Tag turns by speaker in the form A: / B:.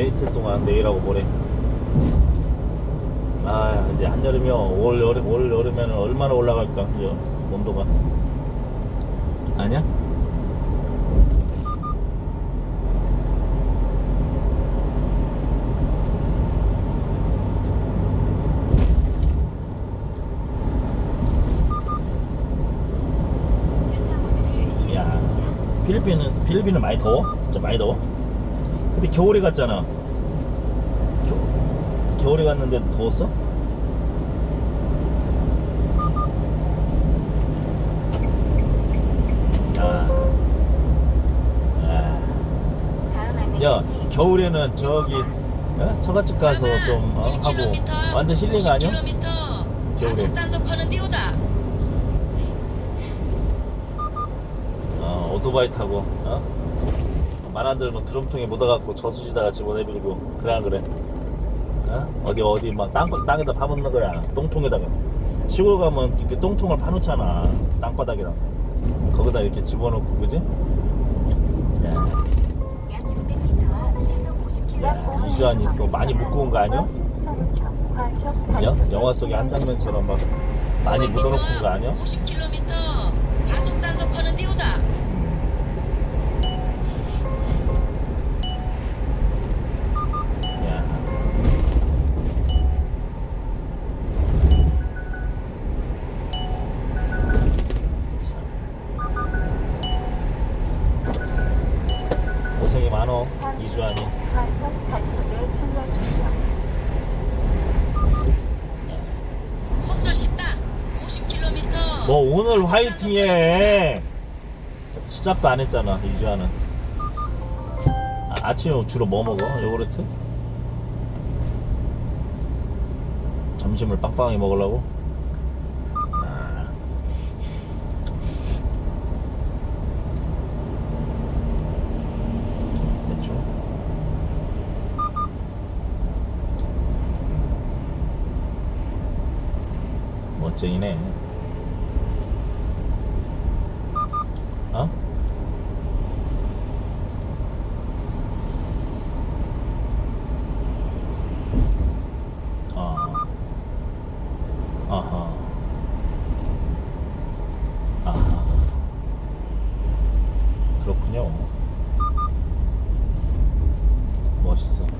A: 있대 이틀 동안 내일하고 모레. 아 이제 한여름이요. 올 여름 올 여름에는 얼마나 올라갈까 이제 온도가. 아니야? 야. 필리핀은 필리핀은 많이 더워? 진짜 많이 더워 근데 겨울에 갔잖아 겨, 겨울에 갔는데 더웠어? 아. 아.
B: 안내까지
A: 야 겨울에는
B: 30초
A: 저기. 어? 처갓집 가서 좀 어, 하고 완전 힐링 아니야? 겨울에. 어, 오토바이 타고 어? 말안 들면 드럼통에 묻어갖고 저수지다가 집어내밀고 그래 안 그래? 어? 어디 어디 막 땅, 땅에다 파묻는 거야 똥통에다가 시골 가면 이렇게 똥통을 파놓잖아 땅바닥에다 거기다 이렇게 집어넣고 그지? 야,
B: 약 600m 앞 시속 50km
A: 야 이주환이 또 많이 묶고 온거 아니야? 영, 영화 속의 한 장면처럼 막 많이 묻어놓은 거 아니야?
C: 50km 과속
A: 고생이 많어 이주환이
B: 과속 단속에 주의하십시오.
C: 헛술 씻다. 50km.
A: 너 오늘 화이팅해 시작도 안 했잖아 이주환은 아, 아침에 주로 뭐 먹어? 요구르트? 점심을 빵빵하게 먹으려고? 멋쟁이네. 어? 어. 멋있어.